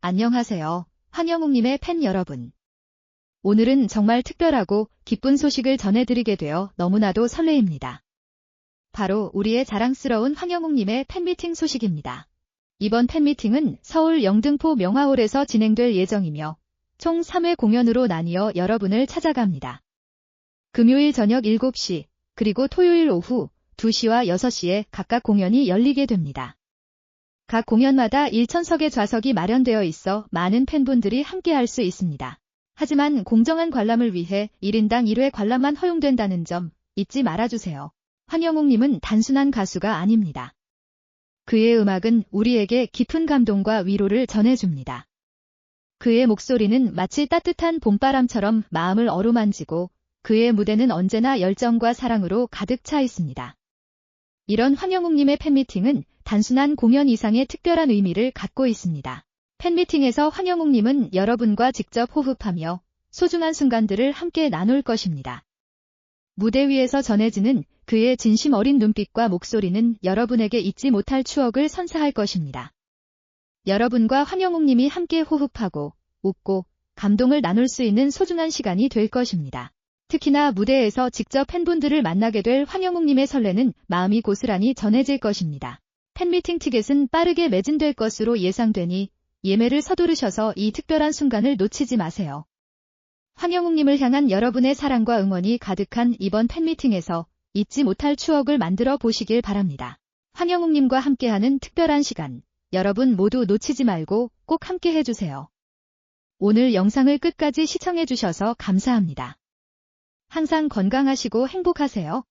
안녕하세요. 황영웅님의 팬 여러분. 오늘은 정말 특별하고 기쁜 소식을 전해드리게 되어 너무나도 설레입니다. 바로 우리의 자랑스러운 황영웅님의 팬미팅 소식입니다. 이번 팬미팅은 서울 영등포 명화홀에서 진행될 예정이며 총 3회 공연으로 나뉘어 여러분을 찾아갑니다. 금요일 저녁 7시, 그리고 토요일 오후 2시와 6시에 각각 공연이 열리게 됩니다. 각 공연마다 1천석의 좌석이 마련되어 있어 많은 팬분들이 함께할 수 있습니다. 하지만 공정한 관람을 위해 1인당 1회 관람만 허용된다는 점 잊지 말아주세요. 황영웅님은 단순한 가수가 아닙니다. 그의 음악은 우리에게 깊은 감동과 위로를 전해줍니다. 그의 목소리는 마치 따뜻한 봄바람처럼 마음을 어루만지고 그의 무대는 언제나 열정과 사랑으로 가득 차 있습니다. 이런 황영웅님의 팬미팅은 단순한 공연 이상의 특별한 의미를 갖고 있습니다. 팬미팅에서 황영웅님은 여러분과 직접 호흡하며 소중한 순간들을 함께 나눌 것입니다. 무대 위에서 전해지는 그의 진심 어린 눈빛과 목소리는 여러분에게 잊지 못할 추억을 선사할 것입니다. 여러분과 황영웅님이 함께 호흡하고 웃고 감동을 나눌 수 있는 소중한 시간이 될 것입니다. 특히나 무대에서 직접 팬분들을 만나게 될 황영웅님의 설레는 마음이 고스란히 전해질 것입니다. 팬미팅 티켓은 빠르게 매진될 것으로 예상되니 예매를 서두르셔서 이 특별한 순간을 놓치지 마세요. 황영웅님을 향한 여러분의 사랑과 응원이 가득한 이번 팬미팅에서 잊지 못할 추억을 만들어 보시길 바랍니다. 황영웅님과 함께하는 특별한 시간, 여러분 모두 놓치지 말고 꼭 함께 해주세요. 오늘 영상을 끝까지 시청해주셔서 감사합니다. 항상 건강하시고 행복하세요.